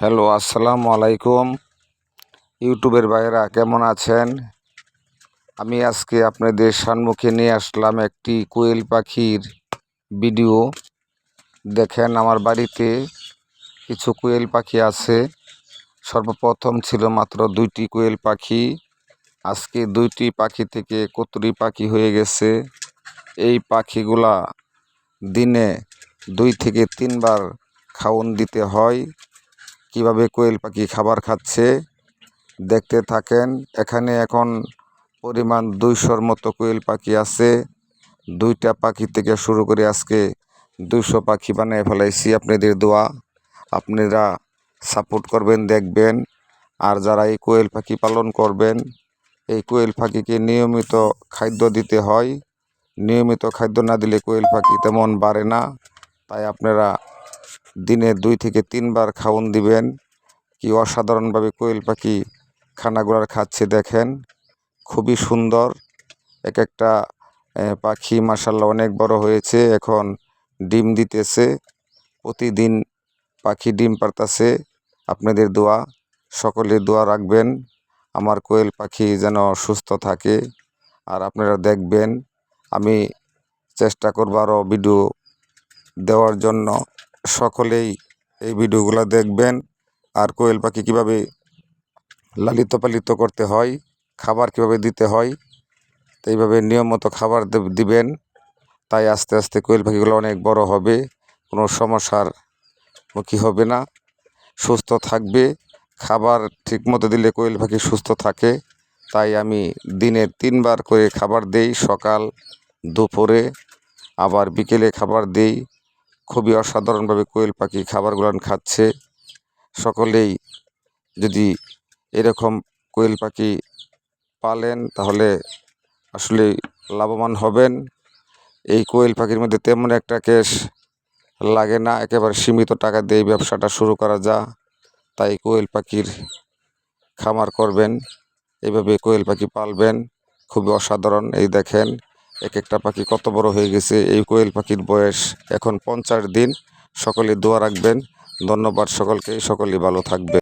Hello, আসসালামু আলাইকুম। ইউটিউবের ভাইয়েরা, কেমন আছেন? আমি আজকে আপনাদের সম্মুখে নিয়ে আসলাম একটি কোয়েল পাখির ভিডিও। দেখেন, আমার বাড়িতে কিছু কোয়েল পাখি আছে। সর্বপ্রথম ছিল মাত্র দুইটি কোয়েল পাখি। আজকে দুইটি পাখি থেকে কতরি পাখি হয়ে গেছে? এই পাখিগুলা দিনে দুই থেকে তিনবার খাওন দিতে হয়। কীভাবে কোয়েল পাখি খাবার খাচ্ছে, দেখতে থাকেন। এখানে এখন পরিমাণ দুইশোর মতো কোয়েল পাখি আছে। দুইটা পাখি থেকে শুরু করে আজকে দুইশো পাখি বানিয়ে ফেলাইছি আপনাদের দোয়া। আপনারা সাপোর্ট করবেন, দেখবেন। আর যারা এই কোয়েল পাখি পালন করবেন, এই কোয়েল পাখিকে নিয়মিত খাদ্য দিতে হয়। নিয়মিত খাদ্য না দিলে কোয়েল পাখি তেমন বাড়ে না। তাই আপনারা দিনে দুই থেকে তিনবার খাওন দিবেন। কি অসাধারণভাবে কোয়েল পাখি খানাগুলার খাচ্ছে দেখেন। খুবই সুন্দর। এক একটা পাখি মাসাল্লাহ অনেক বড় হয়েছে, এখন ডিম দিতেছে। প্রতিদিন পাখি ডিম পারতাছে। আপনাদের দোয়া, সকলের দোয়া রাখবেন। আমার কোয়েল পাখি যেন সুস্থ থাকে। আর আপনারা দেখবেন, আমি চেষ্টা করব আরও ভিডিও দেওয়ার জন্য। সকলেই এই ভিডিওগুলো দেখবেন। আর কোয়েল পাখি কীভাবে লালিত পালিত করতে হয়, খাবার কীভাবে দিতে হয়, তো এইভাবে নিয়মিত খাবার দেব- দিবেন। তাই আস্তে আস্তে কোয়েল পাখিগুলো অনেক বড় হবে, কোনো সমস্যার মুখী হবে না। সুস্থ থাকবে, খাবার ঠিকমতো দিলে কোয়েল পাখি সুস্থ থাকে। তাই আমি দিনে তিনবার করে খাবার দেই সকাল, দুপুরে, আবার বিকেলে খাবার দেই। খুবই অসাধারণভাবে কোয়েল পাখি খাবারগুলো খাচ্ছে। সকলেই যদি এরকম কোয়েল পাখি পালেন, তাহলে আসলে লাভবান হবেন। এই কোয়েল পাখির মধ্যে তেমন একটা কেস লাগে না, একেবারে সীমিত টাকা দিয়ে ব্যবসাটা শুরু করা যা, তাই কোয়েল পাখির খামার করবেন। এইভাবে কোয়েল পাখি পালবেন, খুবই অসাধারণ। এই দেখেন এক একটা পাখি কত বড় হয়ে গেছে, এই কোয়েল পাখির বয়স এখন পঞ্চাশ দিন। সকলে দোয়া রাখবেন। ধন্যবাদ সকলকে, সকলেই ভালো থাকবে